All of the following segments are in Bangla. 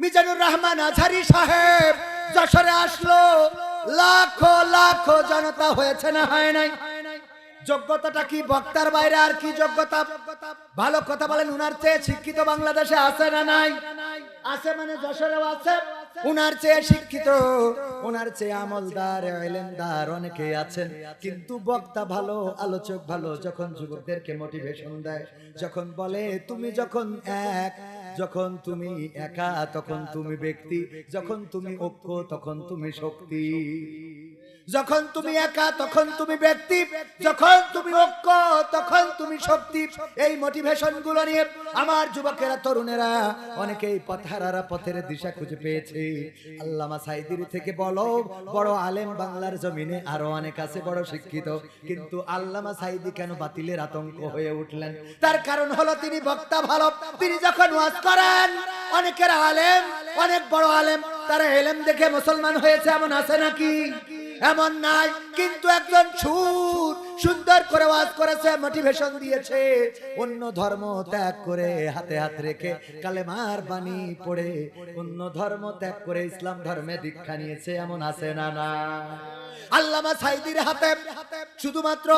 মিজানুর রহমান আঝারি সাহেব, যশোরে আসলো। লাখো লাখো জনতা হয়েছে না, হয় নাই? যোগ্যতাটা কি বক্তার বাইরে আর কি যোগ্যতা? ভালো কথা বলেন, উনার চেয়ে শিক্ষিত বাংলাদেশে আছে না নাই? আছে মানে যশোরেও আছে, উনার চেয়ে শিক্ষিত, উনার চেয়ে আমলদার, এলেনদার অনেকে আছেন। কিন্তু বক্তা ভালো, আলোচক ভালো, যখন যুবকদেরকে মোটিভেশন দেয়, যখন বলে, তুমি যখন এক যখন তুমি একা তখন তুমি ব্যক্তি যখন তুমি ঐক্য তখন তুমি শক্তি। যখন তুমি একা তখন তুমি ব্যক্তি যখন তুমি ঐক্য তখন তুমি শক্তি। এই মোটিভেশনগুলো নিয়ে আমার যুবকেরা তরুণেরা অনেকেই পথহারারা পথের দিশা খুঁজে পেয়েছে। আল্লামা সাইদির থেকে বলো বড় আলেম বাংলার জমিনে আরও অনেক আছে বড় শিক্ষিত। কিন্তু আল্লামা সাইদি কেন বাতিলের আতঙ্ক হয়ে উঠলেন? তার কারণ হলো তিনি বক্তা ভালো। তিনি যখন ওয়াজ করেন অনেকের আলেম অনেক বড় আলেম তারা এলেম দেখে মুসলমান হয়েছে এমন আছে নাকি? এমন নাই কিন্তু একজন সুর সুন্দর করে ওয়াজ করেছে মোটিভেশন দিয়েছে। অন্য ধর্ম ত্যাগ করে হাতে হাত রেখে কালেমার বাণী পড়ে, অন্য ধর্ম ত্যাগ করে ইসলাম ধর্মে দীক্ষা নিয়েছে, এমন আছে না না? আল্লামা সাইদির হাতে শুধুমাত্র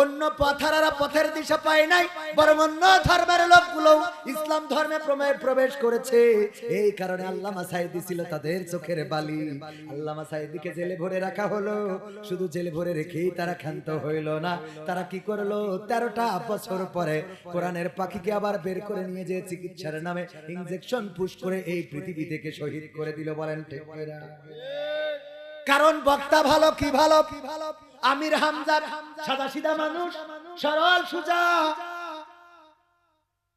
অন্য পথের দিশা পায় নাই, বরং অন্য ধর্মের লোকগুলো ইসলাম ধর্মে প্রবেশ করেছে। এই কারণে আল্লামা সাইদি ছিল তাদের চোখের বালি। আল্লামা সাইদিকে জেলে ভরে রাখা হলো। শুধু জেলে ভরে রেখেই তারা ক্ষান্ত হইল। না। তারা কি করল? তেরোটা বছর পরে কোরআনের পাখিকে আবার বের করে নিয়ে যে চিকিৎসার নামে ইনজেকশন পুশ করে এই পৃথিবী থেকে শহীদ করে দিল বলেন কারণ বক্তা ভালো কি ভালো? কি ভালো আমির হামজা সাদা সিধা মানুষ, সরল সুজা।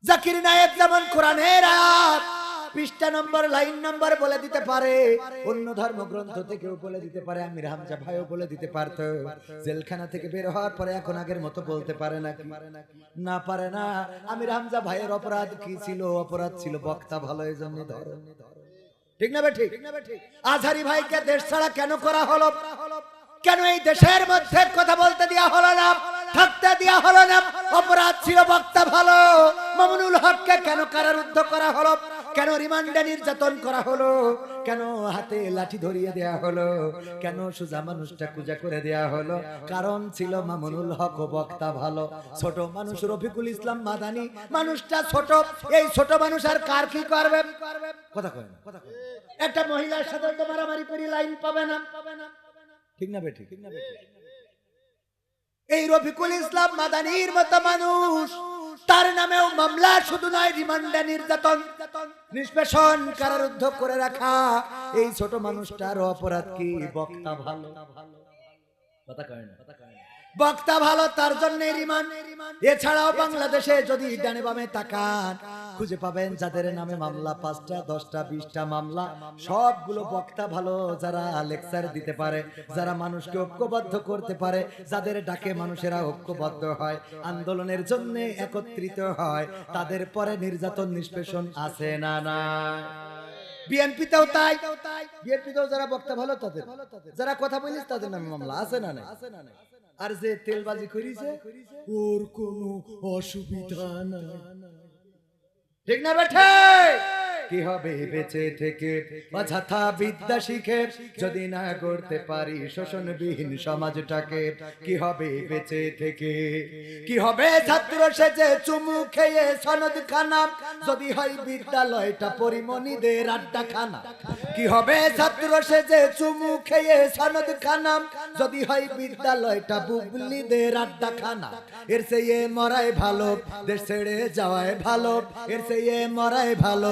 জাকির নায়েক যেমন কোরআনের আয়াত পৃষ্ঠা নম্বর, লাইন নম্বর বলে দিতে পারে। অন্য ধর্মগ্রন্থ থেকেও বলে দিতে পারে। আমির হামজা ভাইও বলে দিতে পারতো। জেলখানা থেকে বের হওয়ার পরে এখন আগের মতো বলতে পারে না না পারে না। আমির হামজা ভাইয়ের অপরাধ কি ছিল? অপরাধ ছিল বক্তা ভালো এই জন্য ধরো। ঠিক না ঠিক? আজহারি ভাইকে দেশ ছাড়া কেন করা হলো? কেন এই দেশের মধ্যে কথা বলতে দেওয়া হলো না? থাকতে দেওয়া হলো না? অপরাধ ছিল বক্তা ভালো। মামুনুল হককে কেন কারারুদ্ধ করা হলো? কেন রিমান্ডে নির্যাতন করা হলো? কেন হাতে লাঠি ধরিয়ে দেয়া হলো? কেন সুজা মানুষটা পূজা করে দেয়া হলো? কারণ ছিল মামুনুল হক বক্তা ভালো। ছোট মানুষ রফিকুল ইসলাম মাদানি। মানুষটা ছোট। এই ছোট মানুষ আর কার কি করবে? কথা কয় কথা একটা মহিলার সাথে তো মারামারি করে লাইন পাবে না। ঠিক না বেঠিক ঠিক না বেঠিক? এই রফিকুল ইসলাম মাদানির মতো মানুষ। তার নামেও মামলা শুধু নয় রিমান্ডে নির্যাতন নিষ্পেষণ কারারুদ্ধ করে রাখা। এই ছোট মানুষটার অপরাধ কি? বক্তা ভালো। কথা কয় না। কথা কয় না। বক্তা ভালো তার জন্য রিমান্ড। এছাড়াও বাংলাদেশে যদি ডানে বামে তাকান খুঁজে পাবেন যাদের নামে মামলা, পাঁচটা, দশটা, বিশটা মামলা। সবগুলো বক্তা ভালো, যারা লেকচার দিতে পারে, যারা মানুষকে ঐক্যবদ্ধ করতে পারে, যাদের ডাকে মানুষেরা ঐক্যবদ্ধ হয়, আন্দোলনের জন্য একত্রিত হয়, তাদের পরে নির্যাতন, নিষ্পেষণ আছে না না না না আর যে তেলবাজি করিছে, ওর কোনো অসুবিধা নাই। ঠিক না বেঠে কি হবে? বেঁচে থেকে অযথা বিদ্যা শিখে যদি না করতে পারি শোষণবিহীন সমাজটাকে কি হবে? বেঁচে থেকে কি হবে? ছাত্র সেজে চুমু খেয়ে সনদ খানা যদি হয় বিদ্যালয়টা পরিমণিদের আড্ডা খানা কি হবে? ছাত্র সেজে চুমু খেয়ে সনদ খানা যদি হয় বিদ্যালয়টা বুবলিদের আড্ডা খানা এর সেই মরাই ভালো দেশ ছেড়ে যাওয়ায় ভালো এর সেই মরাই ভালো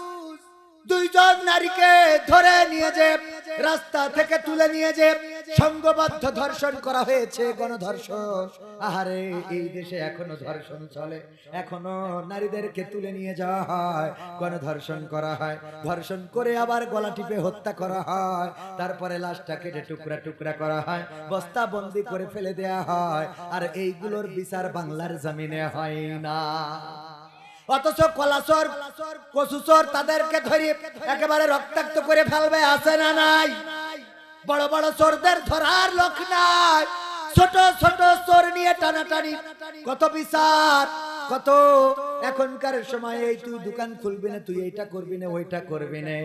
দুইজন নারীকে ধরে নিয়ে যে রাস্তা থেকে তুলে নিয়ে যে সংঘবদ্ধ ধর্ষণ করা হয়েছে, গণধর্ষণ। আহারে, এই দেশে এখনও ধর্ষণ চলে। এখনও নারীদেরকে তুলে নিয়ে যাওয়া হয় গণধর্ষণ করা হয়। ধর্ষণ করে আবার গলা টিপে হত্যা করা হয়। তারপরে লাশটা কেটে টুকরা টুকরা করা হয়, বস্তা বন্দি করে ফেলে দেয়া হয়। আর এইগুলোর বিচার বাংলার জমিনে হয় না। অথচ কলাচর, কচুচর তাদেরকে ধরে একেবারে রক্তাক্ত করে ফেলবে, আছে না নাই? বড় বড় চোরদের ধরার লোক নাই। ছোট ছোট চোর নিয়ে টানাটানি, কত বিচার, কত এখনকার সময় এই তুই দোকান খুলবি না, তুই এইটা করবি না, ওইটা করবি না।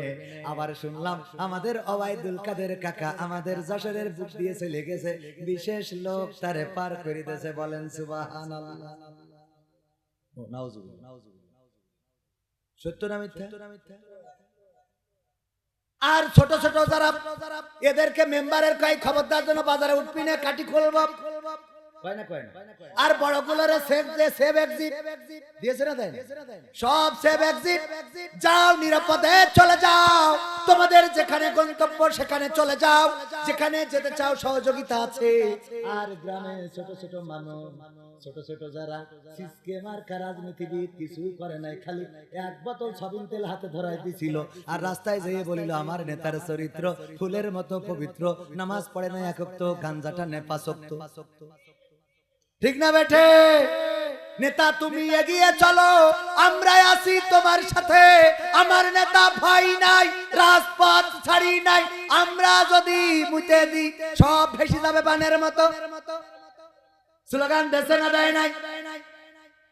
আবার শুনলাম, আমাদের অবায়দুল কাদের কাকা আমাদের যশোরের বুক দিয়ে চলে গেছে। বিশেষ লোক তারে পার করে দিয়েছে, বলেন নাউজুবিল্লাহ। সত্য না মিথ্যা? আর ছোট ছোট যারা এদেরকে মেম্বারের কয়েক খবরদার জন্য বাজারে উঠবি না কাটি খুলব। আর বড়গুলোর সেভ সেভ এক্সিট দিয়েছে না দেয় সব সেভ এক্সিট যাও নিরাপদে চলে যাও। তোমাদের যেখানে গন্তব্য সেখানে চলে যাও। যেখানে যেতে চাও সহযোগিতা আছে। আর গ্রামে ছোট ছোট মানুষ ছোট ছোট যারা সিস্টেমার রাজনীতিবিদ কিছু করে নাই খালি এক বোতল সবিন তেল হাতে ধরাই দিছিল। আর রাস্তায় যেয়ে বলিল আমার নেতার চরিত্র ফুলের মতো পবিত্র। নামাজ পড়ে না একক তো গাঞ্জাটা নেপাসক্ত ঠিক না বেঠে? নেতা তুমি এগিয়ে চলো আমরা আছি তোমার সাথে। আমার নেতা ভয় নাই, রাজপথ ছাড়ি নাই। আমরা যদি মুতে দিই, সব ভেসে যাবে বানের মতো। স্লোগান দেশে না দেয় নাই।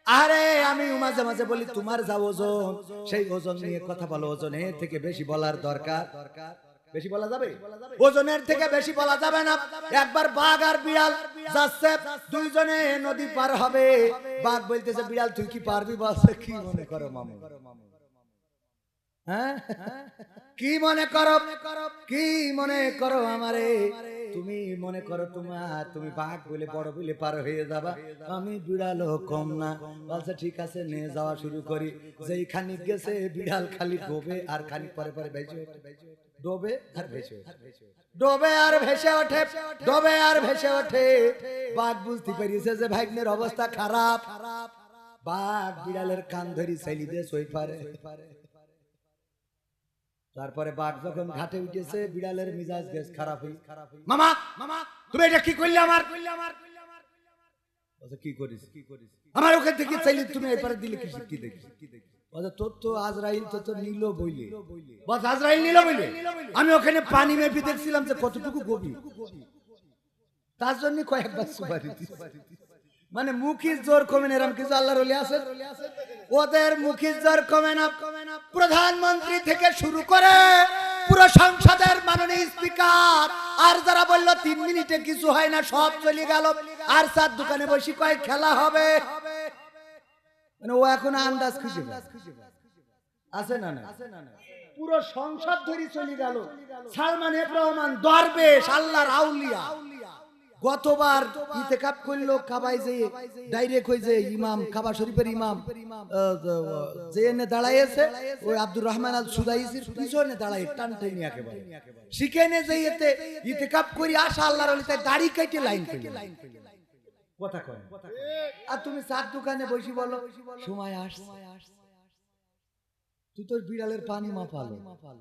আরে, আমি মাঝে মাঝে বলি, তোমার যা ওজন, সেই ওজন নিয়ে কথা বলো, ওজনের থেকে বেশি বলার দরকার দরকার। বেশি বলা যাবে? ওজনের থেকে বেশি বলা যাবে না। একবার বাঘ আর বিড়াল যাচ্ছে দুইজনে নদী পার হবে। বাঘ বলতেছে বিড়াল তুই কি পারবি? বলছে কি মনে করো মামু? হ্যাঁ? কি মনে করো? কি মনে করো? আমারে? তুমি মনে করো তোমার তুমি বাঘ বলে বড় বলে পার হয়ে যাবা। আমি বিড়ালও কম না। বলছে ঠিক আছে নিয়ে যাওয়া শুরু করি। যেই খানিক গেছে বিড়াল খালি ডোবে আর খানিক পরে পরে ওঠে ডোবে আর ভেসে ডোবে আর ভেসে ওঠে ডোবে আর ভেসে ওঠে। বাঘ বুঝতে পেরেছে যে ভাগ্নের অবস্থা খারাপ। বাঘ বিড়ালের কান ধরি দিয়ে সই পারে তারপরে বাঘ যখন ঘাটে উঠেছে বিড়ালের মিজাজ বেশ খারাপ হই মামা মামা তুমি এটা কি করলে আমার? করলে আমার কি করিস? কি করিস? আমার ওখান থেকে চাইলে তুমি এপারে দিলে কি দেখিস কি বলছে, আমি ওখানে পানি মেপে দেখছিলাম যে কতটুকু গভীর। তার জন্য কয়েকবার সুপারি মানে মুখির জোর কমে এরম কিছু আল্লাহর ওলি আছে? ওদের মুখির জোর কমে না। প্রধানমন্ত্রী থেকে শুরু করে পুরো সংসদের মাননীয় স্পিকার, আর যারা বলল তিন মিনিটে কিছু হয় না, সব চলে গেল। আর চার দোকানে বসে কয়, খেলা হবে। মানে ও এখন আন্দাজ খুঁজে আছে না না পুরো সংসদ ধরে চলে গেল। সালমান এফ রহমান দরবেশ, আল্লাহর আউলিয়া। গতবার ইতেকাপ করল কাবাই যে ডাইরেক্ট হই যে ইমাম, কাবা শরীফের ইমাম যে এনে দাঁড়াইছে, ওই আব্দুর রহমান আল সুদাইসির পিছনে দাঁড়াই টান টাইনি একেবারে। শিখেনে যে এতে ইতেকাপ করি আসা আল্লাহর তাই দাড়ি কেটে লাইন করে কথা কয় আর তুমি চার দোকানে বসি বলো সময় আস তুই তোর বিড়ালের পানি মাপালো।